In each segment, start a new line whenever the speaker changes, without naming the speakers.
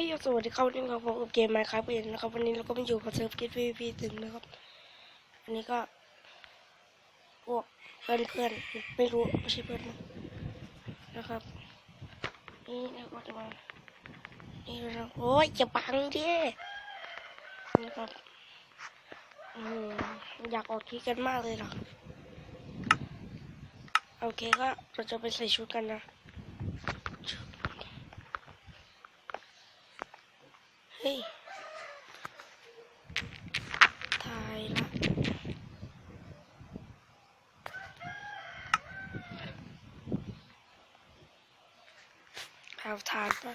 ฮ้ยสวัสดีครับวันนี้ครับผมกับเกมไมค์ครับเองนะครับวันนี้เราก็มาอยู่กับเซิร์ฟเกตพีพีถึงนะครับอันนี้ก็พวกเพื่อนเพื่อนๆไม่รู้ไม่ใช่เพื่อนนะครับนี่เราก็จะมานี่เราโอ้ยจะบังดินะครับอืมอยากออกคลิกกันมากเลยหรอโอเคก็เราจะไปใส่ชุดกันนะ ฮ้ยถ่ายละเอาทานป่ะ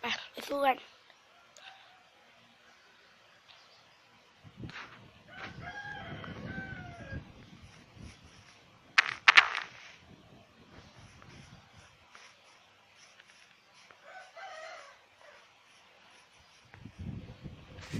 ไปไปสู้กัน เว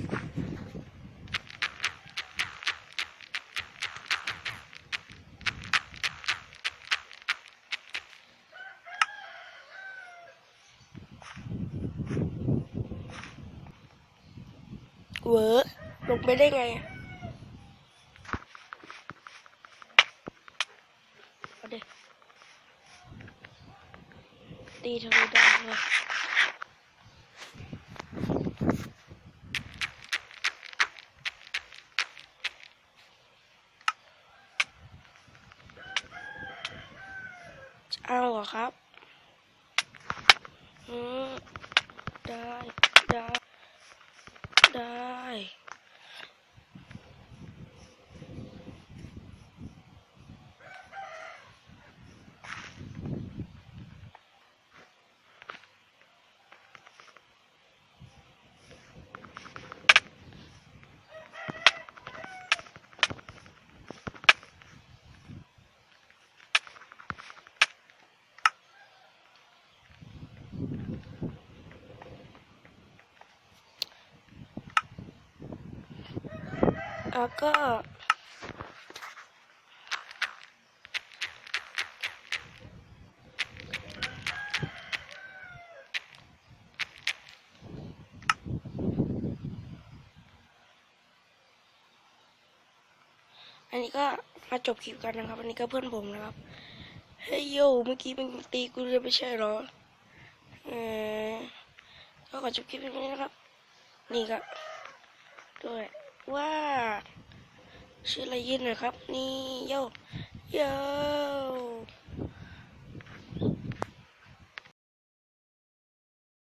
อร์ลงไปได้ไงเอาดิตีทะลุได้เลย เอาเหรอครับอืมได้ ได้ ได้ แล้วก็ อันนี้ก็มาจบคลิปกันนะครับ อันนี้ก็เพื่อนผมนะครับ เฮ้ยโยเมื่อกี้มันตีกูเลยไม่ใช่เหรอ เออก็ขอจบคลิปนี้นะครับ นี่ก็ด้วย ว่า ชื่ออะไรยินนะครับ นี่โยโย